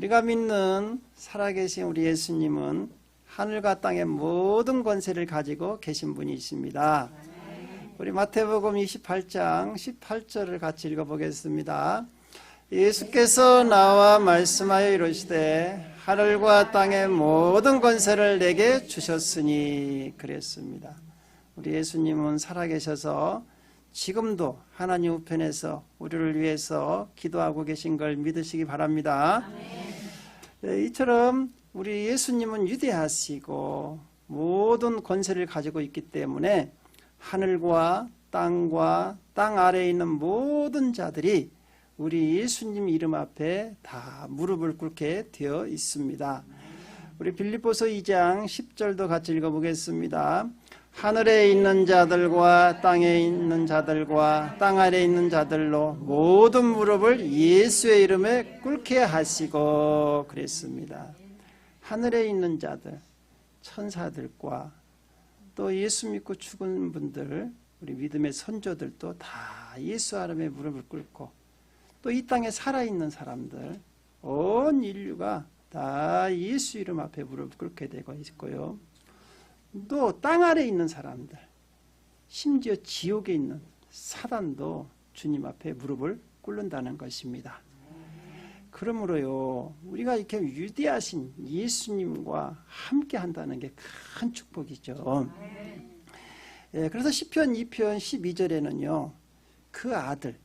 우리가 믿는 살아계신 우리 예수님은 하늘과 땅의 모든 권세를 가지고 계신 분이십니다. 우리 마태복음 28장 18절을 같이 읽어보겠습니다. 예수께서 나와 말씀하여 이르시되 하늘과 땅의 모든 권세를 내게 주셨으니 그랬습니다. 우리 예수님은 살아계셔서 지금도 하나님 우편에서 우리를 위해서 기도하고 계신 걸 믿으시기 바랍니다. 네, 이처럼 우리 예수님은 위대하시고 모든 권세를 가지고 있기 때문에 하늘과 땅과 땅 아래에 있는 모든 자들이 우리 예수님 이름 앞에 다 무릎을 꿇게 되어 있습니다. 우리 빌립보서 2장 10절도 같이 읽어보겠습니다. 하늘에 있는 자들과 땅에 있는 자들과 땅 아래에 있는 자들로 모든 무릎을 예수의 이름에 꿇게 하시고 그랬습니다. 하늘에 있는 자들, 천사들과 또 예수 믿고 죽은 분들, 우리 믿음의 선조들도 다 예수 이름에 무릎을 꿇고 또 이 땅에 살아있는 사람들, 온 인류가 다 예수 이름 앞에 무릎을 꿇게 되고 있고요. 또 땅 아래에 있는 사람들, 심지어 지옥에 있는 사단도 주님 앞에 무릎을 꿇는다는 것입니다. 그러므로요, 우리가 이렇게 위대하신 예수님과 함께 한다는 게 큰 축복이죠. 예, 그래서 시편 2편 12절에는요, 그 아들,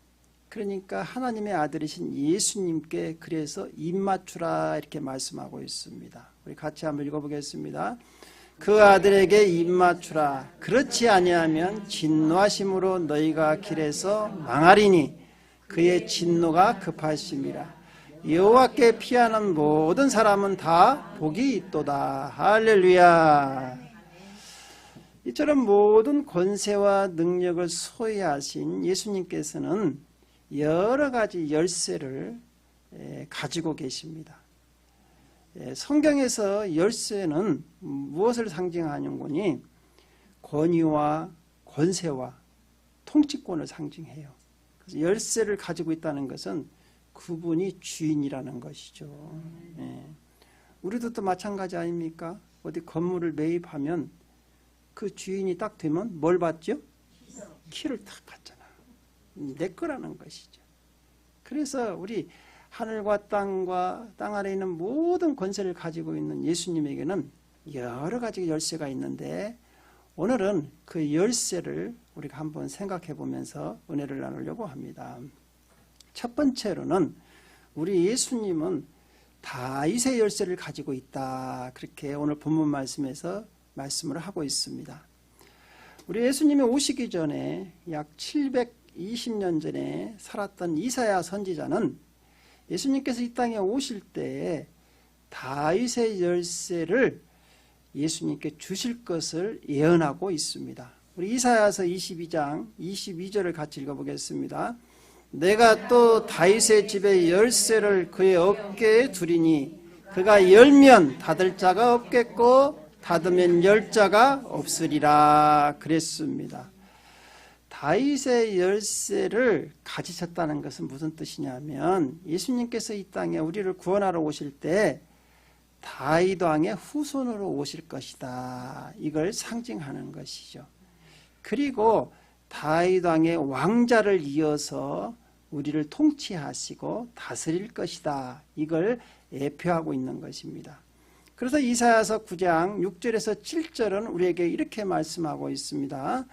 그러니까 하나님의 아들이신 예수님께 그래서 입 맞추라 이렇게 말씀하고 있습니다. 우리 같이 한번 읽어보겠습니다. 그 아들에게 입맞추라. 그렇지 아니하면 진노하심으로 너희가 길에서 망하리니 그의 진노가 급하심이라. 여호와께 피하는 모든 사람은 다 복이 있도다. 할렐루야. 이처럼 모든 권세와 능력을 소유하신 예수님께서는 여러 가지 열쇠를 가지고 계십니다. 성경에서 열쇠는 무엇을 상징하는 거니? 권위와 권세와 통치권을 상징해요. 그래서 열쇠를 가지고 있다는 것은 그분이 주인이라는 것이죠. 예. 우리도 또 마찬가지 아닙니까? 어디 건물을 매입하면 그 주인이 딱 되면 뭘 받죠? 키를 딱 받잖아. 내 거라는 것이죠. 그래서 우리 하늘과 땅과 땅 아래 있는 모든 권세를 가지고 있는 예수님에게는 여러 가지 열쇠가 있는데 오늘은 그 열쇠를 우리가 한번 생각해 보면서 은혜를 나누려고 합니다. 첫 번째로는 우리 예수님은 다윗의 열쇠를 가지고 있다. 그렇게 오늘 본문 말씀에서 말씀을 하고 있습니다. 우리 예수님이 오시기 전에 약 720년 전에 살았던 이사야 선지자는 예수님께서 이 땅에 오실 때에 다윗의 열쇠를 예수님께 주실 것을 예언하고 있습니다. 우리 이사야서 22장 22절을 같이 읽어보겠습니다. 내가 또 다윗의 집의 열쇠를 그의 어깨에 두리니 그가 열면 닫을 자가 없겠고 닫으면 열 자가 없으리라 그랬습니다. 다윗의 열쇠를 가지셨다는 것은 무슨 뜻이냐면 예수님께서 이 땅에 우리를 구원하러 오실 때 다윗 왕의 후손으로 오실 것이다. 이걸 상징하는 것이죠. 그리고 다윗 왕의 왕자를 이어서 우리를 통치하시고 다스릴 것이다. 이걸 예표하고 있는 것입니다. 그래서 이사야서 9장 6절에서 7절은 우리에게 이렇게 말씀하고 있습니다.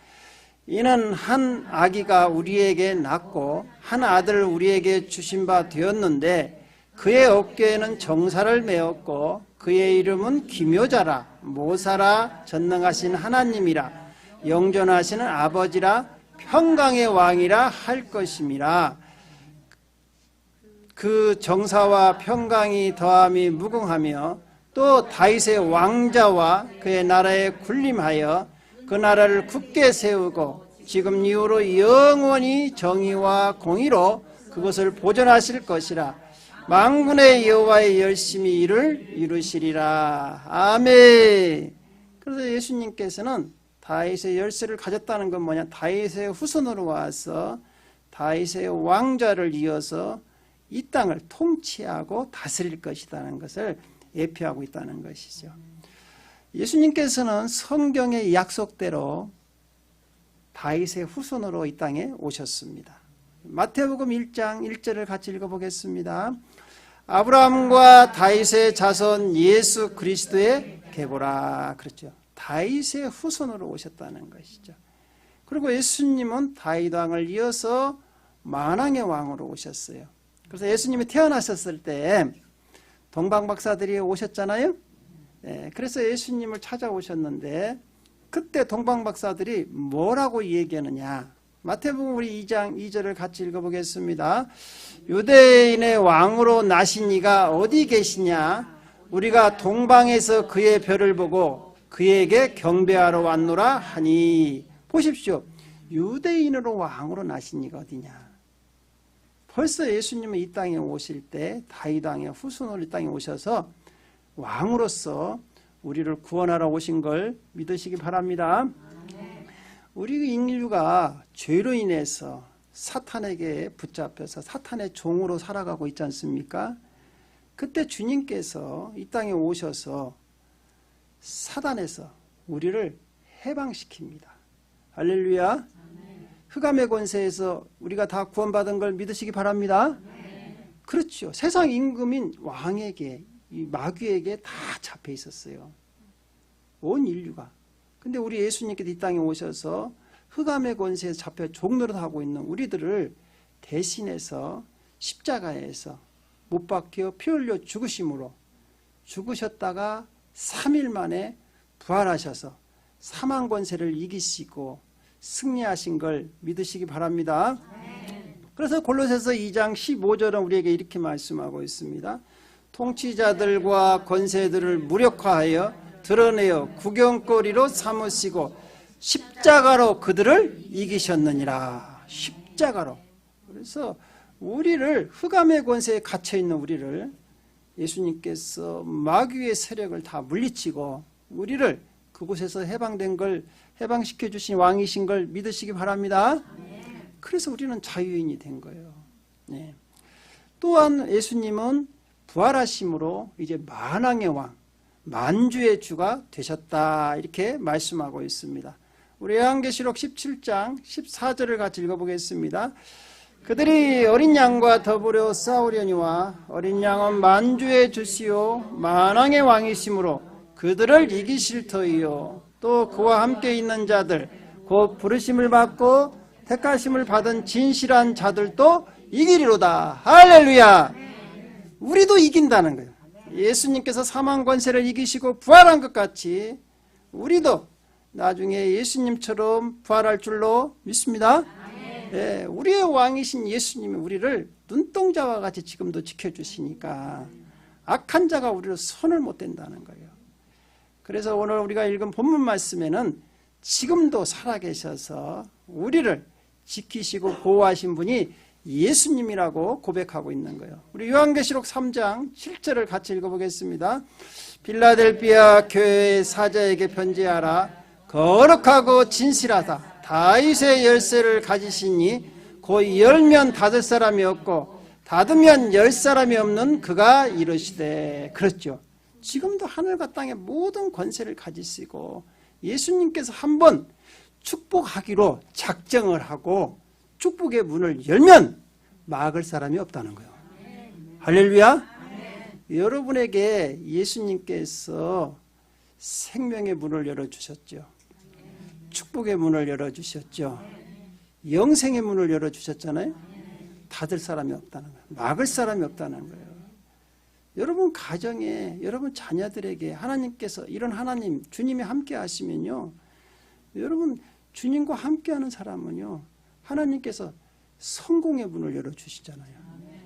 이는 한 아기가 우리에게 낳고 한 아들을 우리에게 주신 바 되었는데 그의 어깨에는 정사를 메었고 그의 이름은 기묘자라 모사라 전능하신 하나님이라 영존하시는 아버지라 평강의 왕이라 할 것임이라. 그 정사와 평강이 더함이 무궁하며 또 다윗의 왕자와 그의 나라에 군림하여 그 나라를 굳게 세우고 지금 이후로 영원히 정의와 공의로 그것을 보존하실 것이라 망군의 여호와의 열심히 일을 이루시리라 아멘. 그래서 예수님께서는 다윗의 열쇠를 가졌다는 건 뭐냐? 다윗의 후손으로 와서 다윗의 왕자를 이어서 이 땅을 통치하고 다스릴 것이라는 것을 예표하고 있다는 것이죠. 예수님께서는 성경의 약속대로 다윗의 후손으로 이 땅에 오셨습니다. 마태복음 1장 1절을 같이 읽어보겠습니다. 아브라함과 다윗의 자손 예수 그리스도의 계보라 그렇죠. 다윗의 후손으로 오셨다는 것이죠. 그리고 예수님은 다윗 왕을 이어서 만왕의 왕으로 오셨어요. 그래서 예수님이 태어나셨을 때 동방 박사들이 오셨잖아요. 네, 그래서 예수님을 찾아오셨는데 그때 동방 박사들이 뭐라고 얘기하느냐? 마태복음 우리 2장 2절을 같이 읽어보겠습니다. 유대인의 왕으로 나신 이가 어디 계시냐? 우리가 동방에서 그의 별을 보고 그에게 경배하러 왔노라 하니 보십시오. 유대인으로 왕으로 나신 이가 어디냐? 벌써 예수님은 이 땅에 오실 때 다윗 왕의 후손으로 이 땅에 오셔서 왕으로서 우리를 구원하러 오신 걸 믿으시기 바랍니다. 우리 인류가 죄로 인해서 사탄에게 붙잡혀서 사탄의 종으로 살아가고 있지 않습니까? 그때 주님께서 이 땅에 오셔서 사단에서 우리를 해방시킵니다. 할렐루야. 흑암의 권세에서 우리가 다 구원받은 걸 믿으시기 바랍니다. 그렇죠. 세상 임금인 왕에게 이 마귀에게 다 잡혀 있었어요. 온 인류가. 근데 우리 예수님께서 이 땅에 오셔서 흑암의 권세에 잡혀 종노릇 하고 있는 우리들을 대신해서 십자가에서 못 박혀 피 흘려 죽으심으로 죽으셨다가 3일 만에 부활하셔서 사망 권세를 이기시고 승리하신 걸 믿으시기 바랍니다. 그래서 골로새서 2장 15절은 우리에게 이렇게 말씀하고 있습니다. 통치자들과 권세들을 무력화하여 드러내어 구경거리로 삼으시고 십자가로 그들을 이기셨느니라. 십자가로. 그래서 우리를 흑암의 권세에 갇혀 있는 우리를 예수님께서 마귀의 세력을 다 물리치고 우리를 그곳에서 해방된 걸 해방시켜 주신 왕이신 걸 믿으시기 바랍니다. 그래서 우리는 자유인이 된 거예요. 네. 또한 예수님은 부활하심으로 이제 만왕의 왕, 만주의 주가 되셨다 이렇게 말씀하고 있습니다. 우리 요한계시록 17장 14절을 같이 읽어보겠습니다. 그들이 어린 양과 더불어 싸우려니와 어린 양은 만주의 주시요 만왕의 왕이심으로 그들을 이기실 터이요 또 그와 함께 있는 자들 곧 부르심을 받고 택하심을 받은 진실한 자들도 이기리로다 할렐루야 우리도 이긴다는 거예요. 예수님께서 사망 권세를 이기시고 부활한 것 같이 우리도 나중에 예수님처럼 부활할 줄로 믿습니다. 예, 우리의 왕이신 예수님이 우리를 눈동자와 같이 지금도 지켜주시니까 악한 자가 우리를 손을 못 댄다는 거예요. 그래서 오늘 우리가 읽은 본문 말씀에는 지금도 살아계셔서 우리를 지키시고 보호하신 분이 예수님이라고 고백하고 있는 거예요. 우리 요한계시록 3장 7절을 같이 읽어보겠습니다. 빌라델비아 교회의 사자에게 편지하라. 거룩하고 진실하다. 다윗의 열쇠를 가지시니 곧 열면 닫을 사람이 없고 닫으면 열 사람이 없는 그가 이르시되 그렇죠. 지금도 하늘과 땅의 모든 권세를 가지시고 예수님께서 한번 축복하기로 작정을 하고 축복의 문을 열면 막을 사람이 없다는 거예요. 할렐루야. 여러분에게 예수님께서 생명의 문을 열어주셨죠. 축복의 문을 열어주셨죠. 영생의 문을 열어주셨잖아요. 닫을 사람이 없다는 거예요. 막을 사람이 없다는 거예요. 여러분 가정에 여러분 자녀들에게 하나님께서 이런 하나님 주님이 함께 하시면요. 여러분 주님과 함께하는 사람은요. 하나님께서 성공의 문을 열어주시잖아요.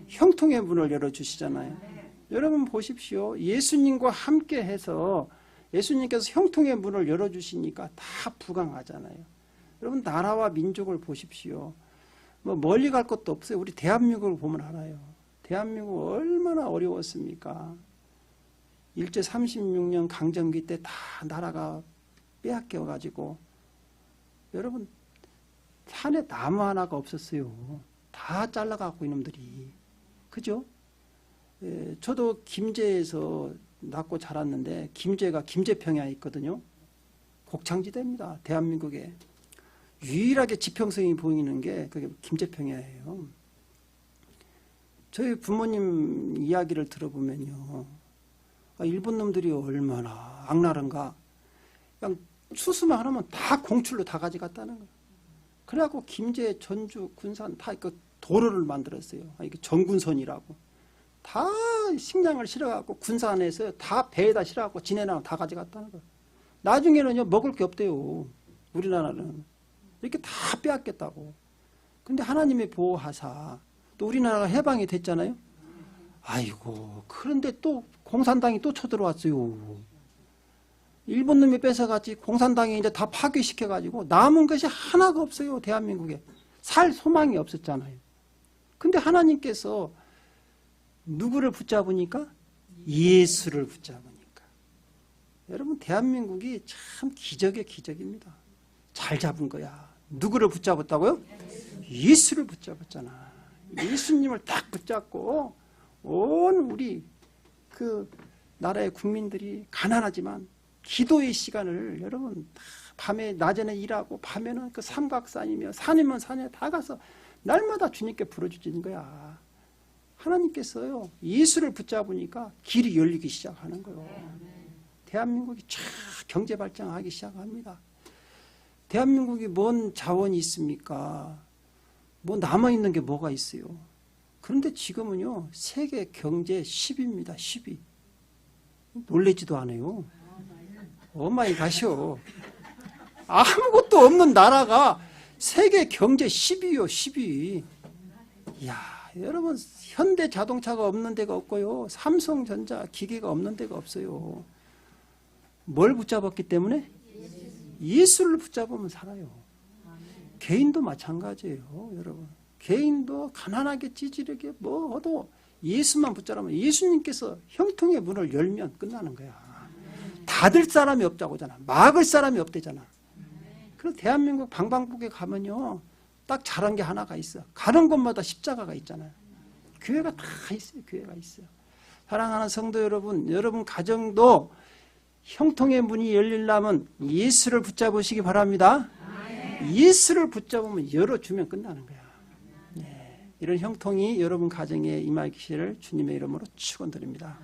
형통의 문을 열어주시잖아요. 여러분 보십시오. 예수님과 함께해서 예수님께서 형통의 문을 열어주시니까 다 부강하잖아요. 여러분 나라와 민족을 보십시오. 뭐 멀리 갈 것도 없어요. 우리 대한민국을 보면 알아요. 대한민국 얼마나 어려웠습니까? 일제 36년 강점기 때 다 나라가 빼앗겨 가지고 여러분 산에 나무 하나가 없었어요. 다 잘라갖고 이놈들이 그죠? 예, 저도 김제에서 낳고 자랐는데 김제가 김제평야에 있거든요. 곡창지대입니다. 대한민국에 유일하게 지평성이 보이는 게 그게 김제평야예요. 저희 부모님 이야기를 들어보면요. 아, 일본 놈들이 얼마나 악랄한가. 그냥 추수만 하면 다 공출로 다 가져갔다는 거예요. 그래갖고 김제, 전주, 군산 다 그 도로를 만들었어요. 아, 이게 전군선이라고. 다 식량을 실어갖고 군산에서 다 배에다 실어갖고 지내나 다 가져갔다는 거예요. 나중에는요 먹을 게 없대요. 우리나라는 이렇게 다 빼앗겼다고. 근데 하나님의 보호하사 또 우리나라가 해방이 됐잖아요. 아이고 그런데 또 공산당이 또 쳐들어왔어요. 일본 놈이 뺏어갔지 공산당이 이제 다 파괴시켜가지고 남은 것이 하나가 없어요 대한민국에 살 소망이 없었잖아요. 근데 하나님께서 누구를 붙잡으니까 예수를 붙잡으니까 여러분 대한민국이 참 기적의 기적입니다. 잘 잡은 거야. 누구를 붙잡았다고요? 예수를 붙잡았잖아. 예수님을 딱 붙잡고 온 우리 그 나라의 국민들이 가난하지만 기도의 시간을 여러분 다 밤에 낮에는 일하고 밤에는 그 삼각산이며 산이면 산에 다 가서 날마다 주님께 부르짖는 거야. 하나님께서요 예수를 붙잡으니까 길이 열리기 시작하는 거예요. 대한민국이 쫙 경제 발전하기 시작합니다. 대한민국이 뭔 자원이 있습니까? 뭐 남아 있는 게 뭐가 있어요? 그런데 지금은요 세계 경제 10위입니다. 10위. 놀래지도 않아요. 오마이 가시오. 아무것도 없는 나라가 세계 경제 10위요, 10위. 이야, 여러분, 현대 자동차가 없는 데가 없고요. 삼성전자 기계가 없는 데가 없어요. 뭘 붙잡았기 때문에? 예수를 붙잡으면 살아요. 개인도 마찬가지예요, 여러분. 개인도 가난하게 찌질하게 뭐도 예수만 붙잡으면 예수님께서 형통의 문을 열면 끝나는 거야. 닫을 사람이 없다고 잖아. 막을 사람이 없대잖아. 그래서 대한민국 방방곡에 가면요. 딱 잘한 게 하나가 있어. 가는 곳마다 십자가가 있잖아요. 교회가 다 있어요. 교회가 있어요. 사랑하는 성도 여러분, 여러분 가정도 형통의 문이 열리려면 예수를 붙잡으시기 바랍니다. 예수를 붙잡으면 열어주면 끝나는 거야. 네, 이런 형통이 여러분 가정에 임하기를 주님의 이름으로 축원드립니다.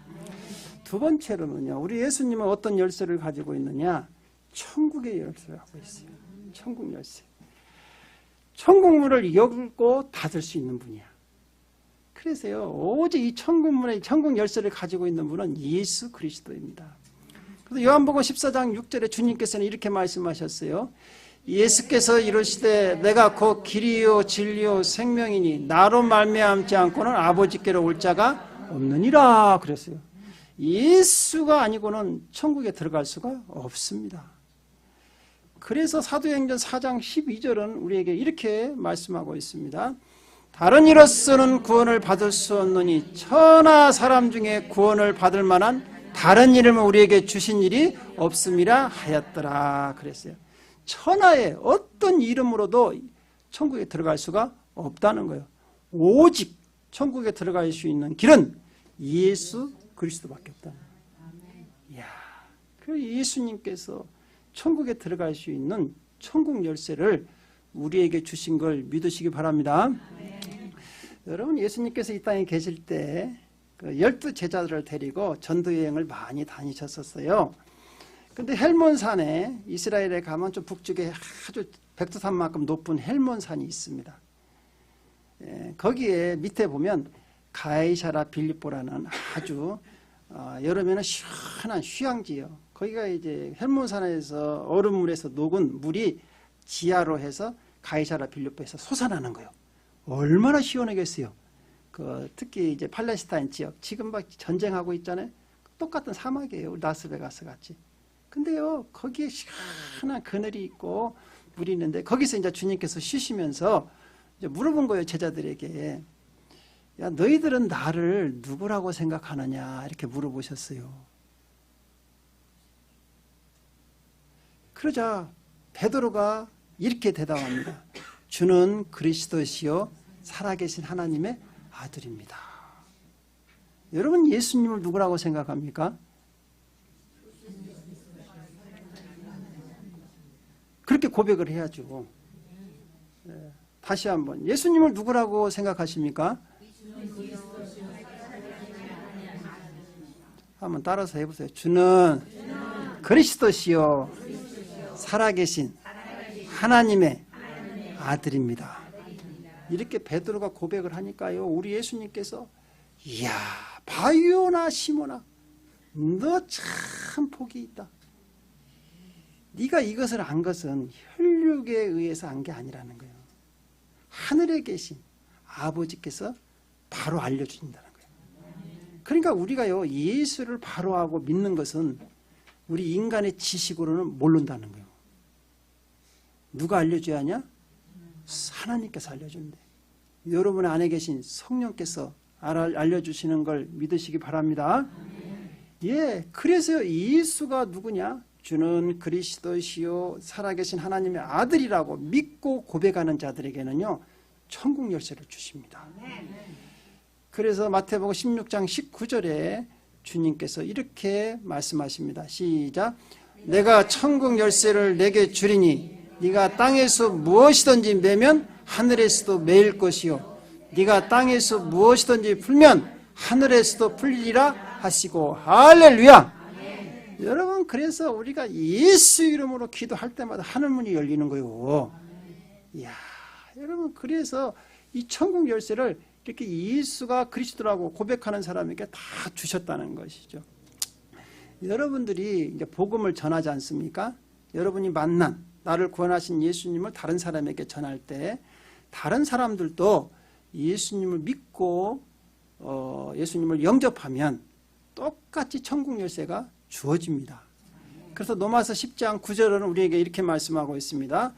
두 번째로는요, 우리 예수님은 어떤 열쇠를 가지고 있느냐? 천국의 열쇠를 하고 있어요. 천국 열쇠. 천국 문을 열고 닫을 수 있는 분이야. 그래서요, 오직 이 천국 문의 천국 열쇠를 가지고 있는 분은 예수 그리스도입니다. 그래서 요한복음 14장 6절에 주님께서는 이렇게 말씀하셨어요. 예수께서 이르시되 내가 곧 길이요 진리요 생명이니 나로 말미암지 않고는 아버지께로 올 자가 없느니라 그랬어요. 예수가 아니고는 천국에 들어갈 수가 없습니다. 그래서 사도행전 4장 12절은 우리에게 이렇게 말씀하고 있습니다. 다른 이로서는 구원을 받을 수 없느니 천하 사람 중에 구원을 받을 만한 다른 이름을 우리에게 주신 일이 없음이라 하였더라 그랬어요. 천하의 어떤 이름으로도 천국에 들어갈 수가 없다는 거예요. 오직 천국에 들어갈 수 있는 길은 예수 그리스도밖에 거예요. 이야, 그 예수님께서 천국에 들어갈 수 있는 천국 열쇠를 우리에게 주신 걸 믿으시기 바랍니다. 여러분 예수님께서 이 땅에 계실 때 그 열두 제자들을 데리고 전도 여행을 많이 다니셨었어요. 근데 헬몬산에 이스라엘에 가면 좀 북쪽에 아주 백두산만큼 높은 헬몬산이 있습니다. 예, 거기에 밑에 보면 가이사라 빌립보라는 아주 어, 여름에는 시원한 휴양지요. 거기가 이제 헬몬산에서 얼음물에서 녹은 물이 지하로 해서 가이사라 빌립보에서 솟아나는 거예요. 얼마나 시원하겠어요. 그 특히 이제 팔레스타인 지역 지금 막 전쟁하고 있잖아요. 똑같은 사막이에요. 라스베가스 같이. 근데요 거기에 시원한 그늘이 있고 물이 있는데 거기서 이제 주님께서 쉬시면서 이제 물어본 거예요 제자들에게 야 너희들은 나를 누구라고 생각하느냐 이렇게 물어보셨어요. 그러자 베드로가 이렇게 대답합니다. 주는 그리스도시요 살아계신 하나님의 아들입니다. 여러분 예수님을 누구라고 생각합니까? 그렇게 고백을 해야죠. 예, 다시 한번 예수님을 누구라고 생각하십니까? 한번 따라서 해보세요. 주는 그리스도시요 살아계신 하나님의 아들입니다. 이렇게 베드로가 고백을 하니까요. 우리 예수님께서 이야 바요나 시모나 너 참 복이 있다. 네가 이것을 안 것은 혈육에 의해서 안 게 아니라는 거예요. 하늘에 계신 아버지께서 바로 알려주신다는 거예요. 그러니까 우리가요 예수를 바로 하고 믿는 것은 우리 인간의 지식으로는 모른다는 거예요. 누가 알려줘야 하냐? 하나님께서 알려준대. 여러분 안에 계신 성령께서 알려주시는 걸 믿으시기 바랍니다. 예, 그래서 예수가 누구냐? 주는 그리스도시요 살아계신 하나님의 아들이라고 믿고 고백하는 자들에게는요 천국 열쇠를 주십니다. 그래서 마태복음 16장 19절에 주님께서 이렇게 말씀하십니다. 시작. 내가 천국 열쇠를 내게 주리니 네가 땅에서 무엇이든지 매면 하늘에서도 매일 것이요 네가 땅에서 무엇이든지 풀면 하늘에서도 풀리리라 하시고 할렐루야. 여러분 그래서 우리가 예수 이름으로 기도할 때마다 하늘 문이 열리는 거요. 이야, 여러분 그래서 이 천국 열쇠를 이렇게 예수가 그리스도라고 고백하는 사람에게 다 주셨다는 것이죠. 여러분들이 이제 복음을 전하지 않습니까? 여러분이 만난 나를 구원하신 예수님을 다른 사람에게 전할 때 다른 사람들도 예수님을 믿고 어, 예수님을 영접하면 똑같이 천국 열쇠가 주어집니다. 그래서 로마서 10장 9절은 우리에게 이렇게 말씀하고 있습니다.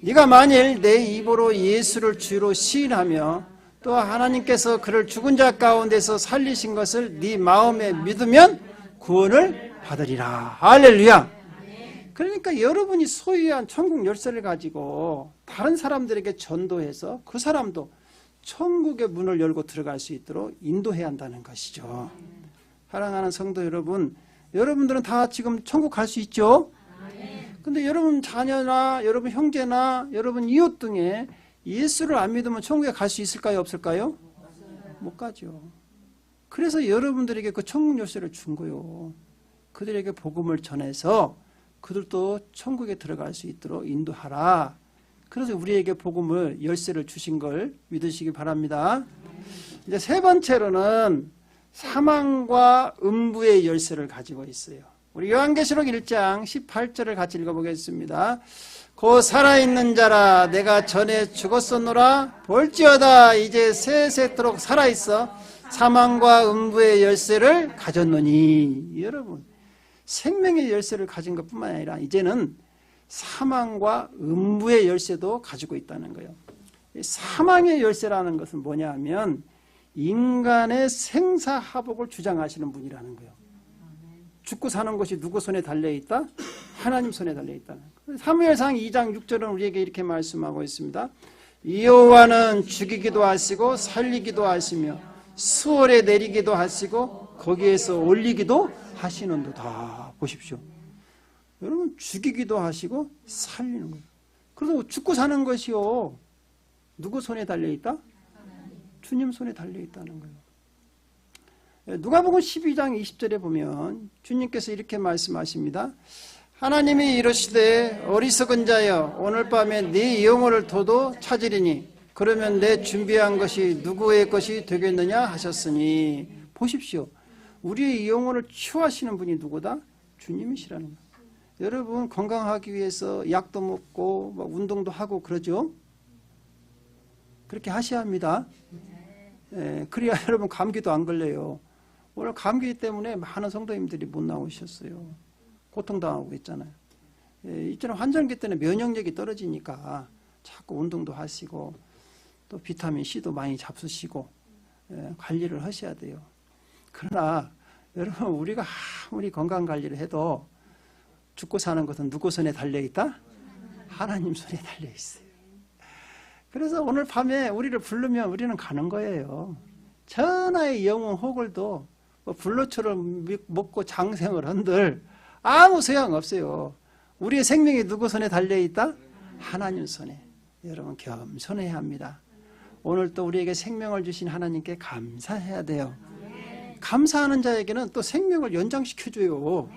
네가 만일 내 입으로 예수를 주로 시인하며 또 하나님께서 그를 죽은 자 가운데서 살리신 것을 네 마음에 믿으면 구원을 받으리라. 할렐루야. 그러니까 여러분이 소유한 천국 열쇠를 가지고 다른 사람들에게 전도해서 그 사람도 천국의 문을 열고 들어갈 수 있도록 인도해야 한다는 것이죠. 사랑하는 성도 여러분, 여러분들은 다 지금 천국 갈 수 있죠? 근데 여러분 자녀나 여러분 형제나 여러분 이웃 등에 예수를 안 믿으면 천국에 갈 수 있을까요? 없을까요? 못 가죠. 그래서 여러분들에게 그 천국 열쇠를 준 거요. 그들에게 복음을 전해서 그들도 천국에 들어갈 수 있도록 인도하라. 그래서 우리에게 복음을 열쇠를 주신 걸 믿으시기 바랍니다. 이제 세 번째로는 사망과 음부의 열쇠를 가지고 있어요. 우리 요한계시록 1장 18절을 같이 읽어보겠습니다. 고 살아있는 자라 내가 전에 죽었었노라 볼지어다 이제 세세토록 살아있어 사망과 음부의 열쇠를 가졌노니 여러분 생명의 열쇠를 가진 것뿐만 아니라 이제는 사망과 음부의 열쇠도 가지고 있다는 거예요. 이 사망의 열쇠라는 것은 뭐냐 하면 인간의 생사하복을 주장하시는 분이라는 거예요. 죽고 사는 것이 누구 손에 달려 있다? 하나님 손에 달려 있다는 거예요. 사무엘상 2장 6절은 우리에게 이렇게 말씀하고 있습니다. 여호와는 죽이기도 하시고 살리기도 하시며 수월에 내리기도 하시고 거기에서 올리기도 하시는도다. 보십시오. 여러분 죽이기도 하시고 살리는 거예요. 그래서 죽고 사는 것이요. 누구 손에 달려 있다? 주님 손에 달려 있다는 거예요. 누가복음 12장 20절에 보면 주님께서 이렇게 말씀하십니다. 하나님이 이르시되 어리석은 자여 오늘 밤에 네 영혼을 도도 찾으리니 그러면 내 준비한 것이 누구의 것이 되겠느냐 하셨으니 보십시오. 우리의 영혼을 치유하시는 분이 누구다? 주님이시라는 거예요. 여러분 건강하기 위해서 약도 먹고 막 운동도 하고 그러죠. 그렇게 하셔야 합니다. 예, 그래야 여러분 감기도 안 걸려요. 오늘 감기 때문에 많은 성도님들이 못 나오셨어요. 고통당하고 있잖아요. 예, 이처럼 환절기 때는 면역력이 떨어지니까 자꾸 운동도 하시고 또 비타민 C도 많이 잡수시고 예, 관리를 하셔야 돼요. 그러나 여러분 우리가 아무리 건강 관리를 해도 죽고 사는 것은 누구 손에 달려 있다? 하나님 손에 달려 있어요. 그래서 오늘 밤에 우리를 부르면 우리는 가는 거예요. 천하의 영웅 호글도 뭐 불로초를 미- 먹고 장생을 한들 아무 소용 없어요. 우리의 생명이 누구 손에 달려 있다? 하나님 손에. 여러분 겸손해야 합니다. 오늘 또 우리에게 생명을 주신 하나님께 감사해야 돼요. 감사하는 자에게는 또 생명을 연장시켜 줘요.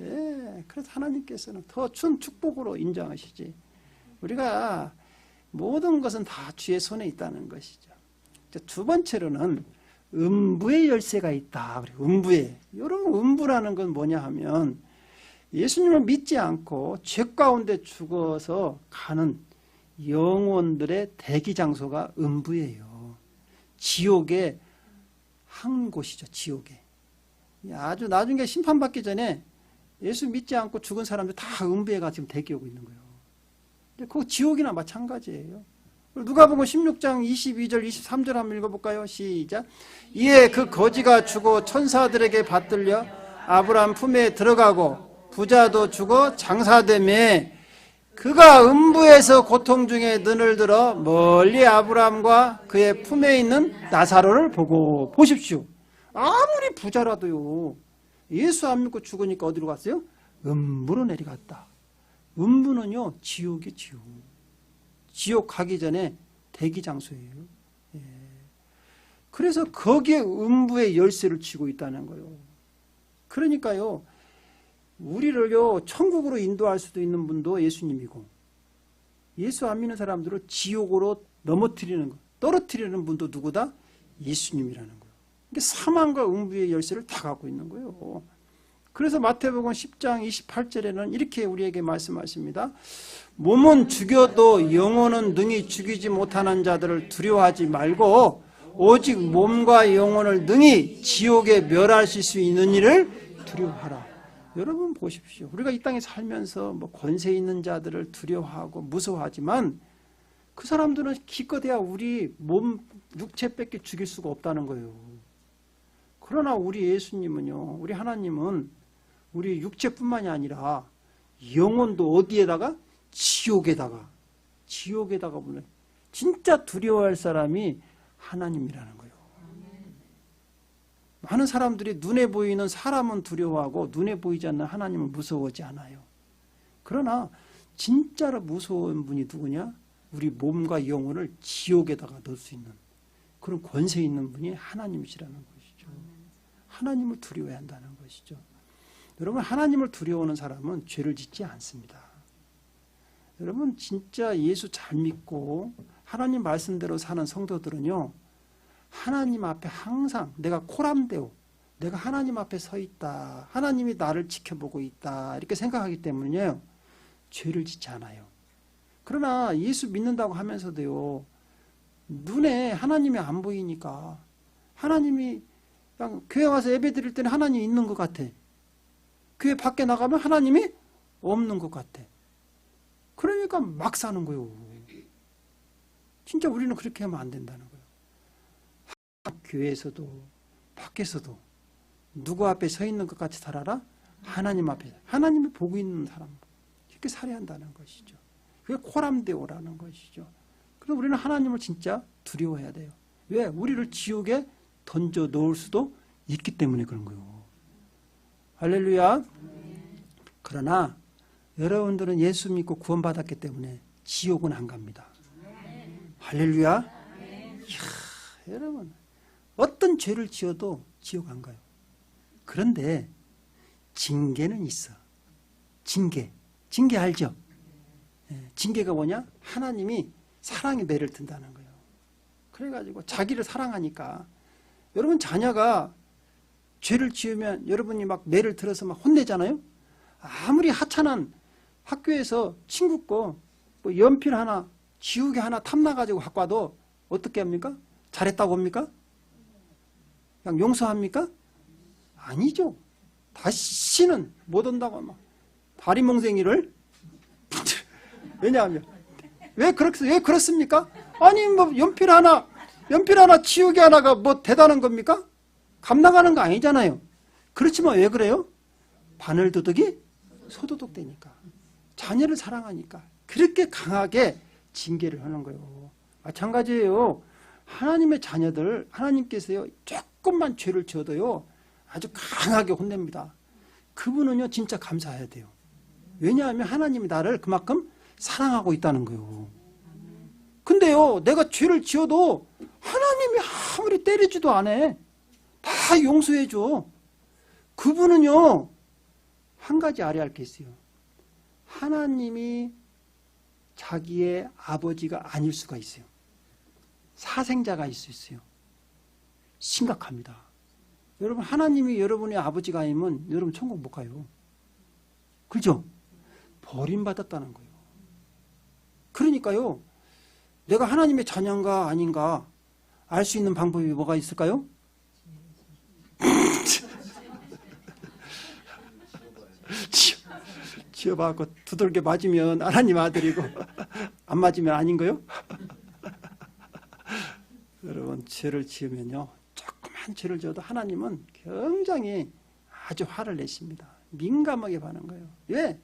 예, 그래서 하나님께서는 더준 축복으로 인정하시지. 우리가 모든 것은 다 주의 손에 있다는 것이죠. 두 번째로는 음부의 열쇠가 있다. 음부에. 여러분 음부라는 건 뭐냐 하면 예수님을 믿지 않고 죄 가운데 죽어서 가는 영혼들의 대기 장소가 음부예요. 지옥의 한 곳이죠. 지옥에. 아주 나중에 심판받기 전에 예수 믿지 않고 죽은 사람들 다 음부에가 지금 대기하고 있는 거예요. 그거 지옥이나 마찬가지예요. 누가복음 16장 22절 23절 한번 읽어볼까요? 시작. 이에 그 거지가 죽어 천사들에게 받들려 아브라함 품에 들어가고 부자도 죽어 장사됨에 그가 음부에서 고통 중에 눈을 들어 멀리 아브라함과 그의 품에 있는 나사로를 보고 보십시오. 아무리 부자라도요. 예수 안 믿고 죽으니까 어디로 갔어요? 음부로 내려갔다. 음부는요 지옥이 지옥. 지옥 가기 전에 대기 장소예요. 예. 그래서 거기에 음부의 열쇠를 쥐고 있다는 거예요. 그러니까요, 우리를요 천국으로 인도할 수도 있는 분도 예수님이고, 예수 안 믿는 사람들을 지옥으로 넘어뜨리는 거, 떨어뜨리는 분도 누구다? 예수님이라는 거예요. 그러니까 사망과 음부의 열쇠를 다 갖고 있는 거예요. 그래서 마태복음 10장 28절에는 이렇게 우리에게 말씀하십니다. 몸은 죽여도 영혼은 능히 죽이지 못하는 자들을 두려워하지 말고 오직 몸과 영혼을 능히 지옥에 멸하실 수 있는 일을 두려워하라. 여러분 보십시오. 우리가 이 땅에 살면서 뭐 권세 있는 자들을 두려워하고 무서워하지만 그 사람들은 기껏해야 우리 몸 육체밖에 죽일 수가 없다는 거예요. 그러나 우리 예수님은요, 우리 하나님은 우리 육체뿐만이 아니라 영혼도 어디에다가 지옥에다가 지옥에다가 보내 진짜 두려워할 사람이 하나님이라는 거예요. 많은 사람들이 눈에 보이는 사람은 두려워하고 눈에 보이지 않는 하나님은 무서워하지 않아요. 그러나 진짜로 무서운 분이 누구냐? 우리 몸과 영혼을 지옥에다가 넣을 수 있는 그런 권세 있는 분이 하나님이시라는 것이죠. 하나님을 두려워해야 한다는 것이죠. 여러분 하나님을 두려워하는 사람은 죄를 짓지 않습니다. 여러분 진짜 예수 잘 믿고 하나님 말씀대로 사는 성도들은요. 하나님 앞에 항상 내가 코람데오 내가 하나님 앞에 서 있다. 하나님이 나를 지켜보고 있다. 이렇게 생각하기 때문에요. 죄를 짓지 않아요. 그러나 예수 믿는다고 하면서도요. 눈에 하나님이 안 보이니까 하나님이 그냥 교회 와서 예배 드릴 때는 하나님이 있는 것 같아. 교회 밖에 나가면 하나님이 없는 것 같아. 그러니까 막 사는 거요. 진짜 우리는 그렇게 하면 안 된다는 거예요. 교회에서도 밖에서도 누구 앞에 서 있는 것 같이 살아라? 하나님 앞에. 하나님이 보고 있는 사람. 이렇게 살아야 한다는 것이죠. 그게 코람데오라는 것이죠. 그래서 우리는 하나님을 진짜 두려워해야 돼요. 왜? 우리를 지옥에 던져 놓을 수도 있기 때문에 그런 거예요. 할렐루야. 그러나 여러분들은 예수 믿고 구원받았기 때문에 지옥은 안 갑니다. 할렐루야. 이야, 여러분 어떤 죄를 지어도 지옥 안 가요. 그런데 징계는 있어. 징계. 징계 알죠? 예, 징계가 뭐냐? 하나님이 사랑의 매를 든다는 거예요. 그래가지고 자기를 사랑하니까 여러분 자녀가 죄를 지으면 여러분이 막 매를 들어서 막 혼내잖아요. 아무리 하찮은 학교에서 친구 거 뭐 연필 하나 지우개 하나 탐나가지고 갖고 와도 어떻게 합니까? 잘했다고 합니까? 그냥 용서합니까? 아니죠. 다시는 못 온다고 막 다리몽생이를 왜냐하면 왜 그렇게 왜 그렇습니까? 아니 뭐 연필 하나 연필 하나 지우개 하나가 뭐 대단한 겁니까? 감나가는 거 아니잖아요. 그렇지만 왜 그래요? 바늘도둑이 소도둑 되니까 자녀를 사랑하니까 그렇게 강하게 징계를 하는 거예요. 마찬가지예요. 하나님의 자녀들 하나님께서요 조금만 죄를 지어도요 아주 강하게 혼냅니다. 그분은요 진짜 감사해야 돼요. 왜냐하면 하나님이 나를 그만큼 사랑하고 있다는 거예요. 근데요 내가 죄를 지어도 하나님이 아무리 때리지도 않아. 다 용서해줘. 그분은요 한 가지 알아야 할 게 있어요. 하나님이 자기의 아버지가 아닐 수가 있어요. 사생자가 있을 수 있어요. 심각합니다. 여러분 하나님이 여러분의 아버지가 아니면 여러분 천국 못 가요. 그죠? 버림받았다는 거예요. 그러니까요. 내가 하나님의 자녀인가 아닌가 알 수 있는 방법이 뭐가 있을까요? 지어봐갖고 두들겨 맞으면 하나님 아들이고 안 맞으면 아닌 거요? 여러분 죄를 지으면요 조그만 죄를 지어도 하나님은 굉장히 아주 화를 내십니다. 민감하게 반한 거예요. 왜?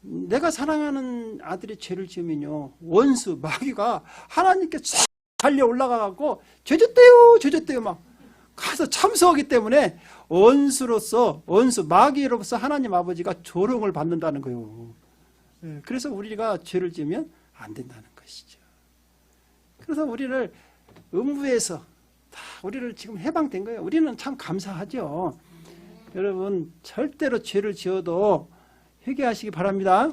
내가 사랑하는 아들이 죄를 지으면요 원수 마귀가 하나님께 쫙 달려 올라가갖고 죄졌대요 죄졌대요 막 가서 참수하기 때문에 원수로서 원수 마귀로서 하나님 아버지가 조롱을 받는다는 거예요. 예, 그래서 우리가 죄를 지으면 안 된다는 것이죠. 그래서 우리를 음부에서 다 우리를 지금 해방된 거예요. 우리는 참 감사하죠. 여러분 절대로 죄를 지어도 회개하시기 바랍니다.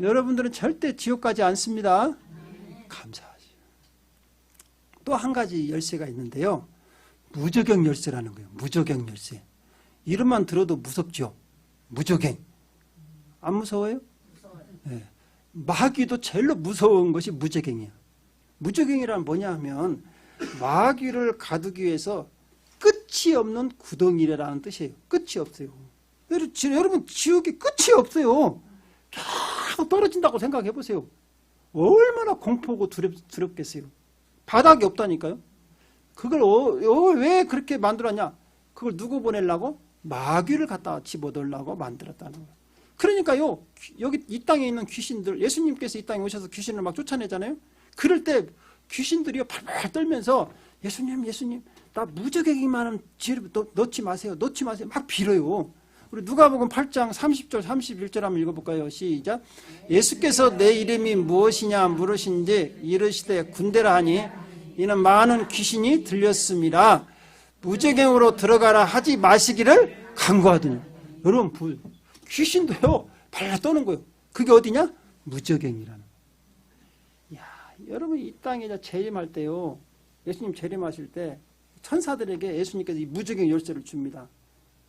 여러분들은 절대 지옥 가지 않습니다. 감사하죠. 또 한 가지 열쇠가 있는데요. 무저경 열쇠라는 거예요. 무저경 열쇠. 이름만 들어도 무섭죠. 무저경. 안 무서워요? 네. 마귀도 제일로 무서운 것이 무저경이에요. 무저경이란 뭐냐 하면 마귀를 가두기 위해서 끝이 없는 구덩이라는 뜻이에요. 끝이 없어요. 여러분 지옥이 끝이 없어요. 계속 떨어진다고 생각해 보세요. 얼마나 공포고 두렵, 두렵겠어요. 바닥이 없다니까요. 그걸 어, 어, 왜 그렇게 만들었냐? 그걸 누구 보내려고? 마귀를 갖다 집어넣으려고 만들었다는 거예요. 그러니까요, 귀- 여기 이 땅에 있는 귀신들, 예수님께서 이 땅에 오셔서 귀신을 막 쫓아내잖아요. 그럴 때 귀신들이 팔팔 떨면서 예수님, 예수님, 나 무적에게만은 죄를 넣- 넣지 마세요. 넣지 마세요. 막 빌어요. 우리 누가복음 8장 30절 31절 한번 읽어볼까요? 시작. 예수께서 내 이름이 무엇이냐 물으신지 이르시되 군대라 하니 이는 많은 귀신이 들렸습니다. 무적행으로 들어가라 하지 마시기를 강구하더니 여러분 부- 귀신도요 발라 떠는 거예요. 그게 어디냐? 무적행이라는. 야 여러분 이 땅에 재림할 때요 예수님 재림하실 때 천사들에게 예수님께서 이 무적행 열쇠를 줍니다.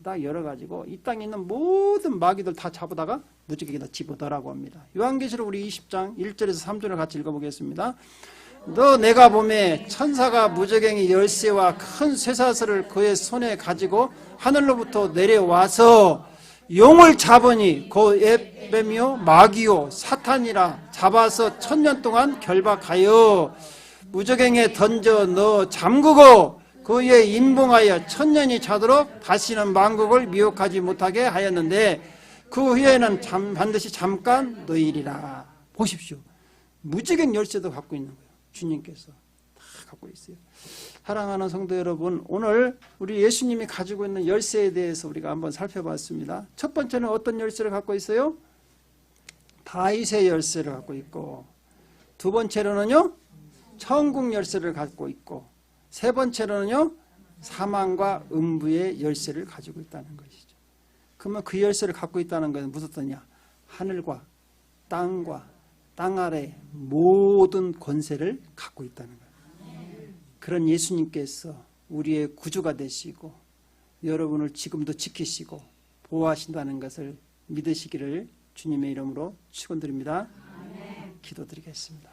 딱 열어가지고 이 땅에 있는 모든 마귀들 다 잡아다가 무적에게다 집어넣으라고 합니다. 요한계시록 우리 20장 1절에서 3절을 같이 읽어보겠습니다. 너 내가 봄에 천사가 무적행의 열쇠와 큰 쇠사슬을 그의 손에 가지고 하늘로부터 내려와서 용을 잡으니 그 에뱀이요 마귀요 사탄이라 잡아서 천년 동안 결박하여 무적행에 던져 넣어 잠그고 그에 인봉하여 천년이 차도록 다시는 만국을 미혹하지 못하게 하였는데 그 후에는 잠- 반드시 잠깐 너희리라. 보십시오. 무적행 열쇠도 갖고 있는 거예요 주님께서 다 갖고 있어요 사랑하는 성도 여러분 오늘 우리 예수님이 가지고 있는 열쇠에 대해서 우리가 한번 살펴봤습니다 첫 번째는 어떤 열쇠를 갖고 있어요? 다윗의 열쇠를 갖고 있고 두 번째로는요 천국 열쇠를 갖고 있고 세 번째로는요 사망과 음부의 열쇠를 가지고 있다는 것이죠. 그러면 그 열쇠를 갖고 있다는 것은 무슨 뜻이냐? 하늘과 땅과 땅 아래 모든 권세를 갖고 있다는 거예요. 그런 예수님께서 우리의 구주가 되시고 여러분을 지금도 지키시고 보호하신다는 것을 믿으시기를 주님의 이름으로 축원드립니다. 기도드리겠습니다.